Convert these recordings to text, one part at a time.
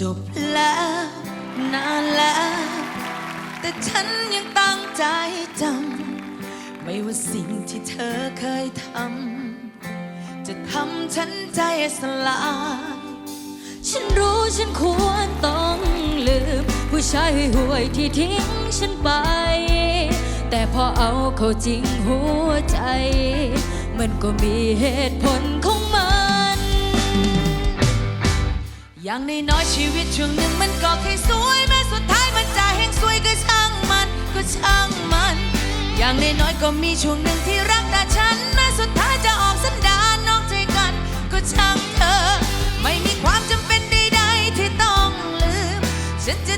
จบแล้วนานแล้ว แต่ฉันยังตั้งใจจำไม่ว่าสิ่งที่เธอเคยทำจะทำฉันใจสลาย ฉันรู้ฉันควรต้องลืม ผู้ชายห่วยที่ทิ้งฉันไป แต่พอเอาเข้าจริงหัวใจ มันก็มีเหตุผลของมัน อย่างน้อยๆชีวิตช่วงหนึ่งมันก็เคยสวยแม้สุดท้ายมันจะแห้งสวยก็ช่างมันก็ช่างมัน อย่างน้อยก็มีช่วงหนึ่งที่รักแต่ฉันแม้สุดท้ายจะออกสันดานนอกใจกัน ก็ช่างเธอ ไม่มีความจำเป็นใดๆที่ต้องลืม ฉันจะ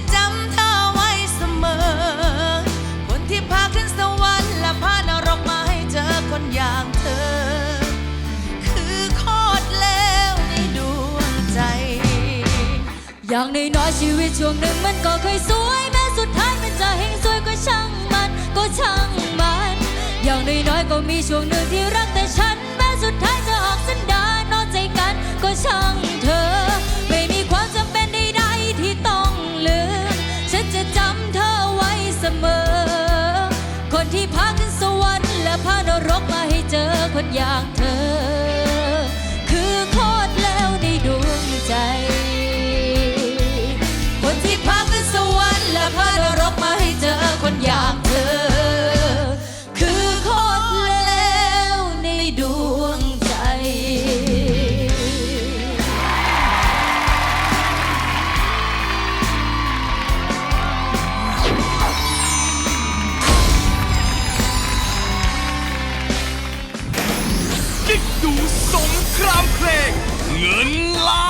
อย่างน้อยๆชีวิตช่วงหนึ่งมันก็เคยสวยแม้สุดท้ายมันจะเฮงสวยก็ช่างมันก็ช่างมัน อย่างน้อยๆก็มีช่วงหนึ่งที่รักแต่ฉันแม้สุดท้ายจะออกสันดานนอกใจกันก็ช่างเธอ ไม่มีความจำเป็นใดๆที่ต้องลืม ฉันจะจำเธอไว้เสมอ คนที่พาขึ้นสวรรค์และพานรกมาให้เจอคนอย่างเธอ ดูสงครามเพลงเงินล้าน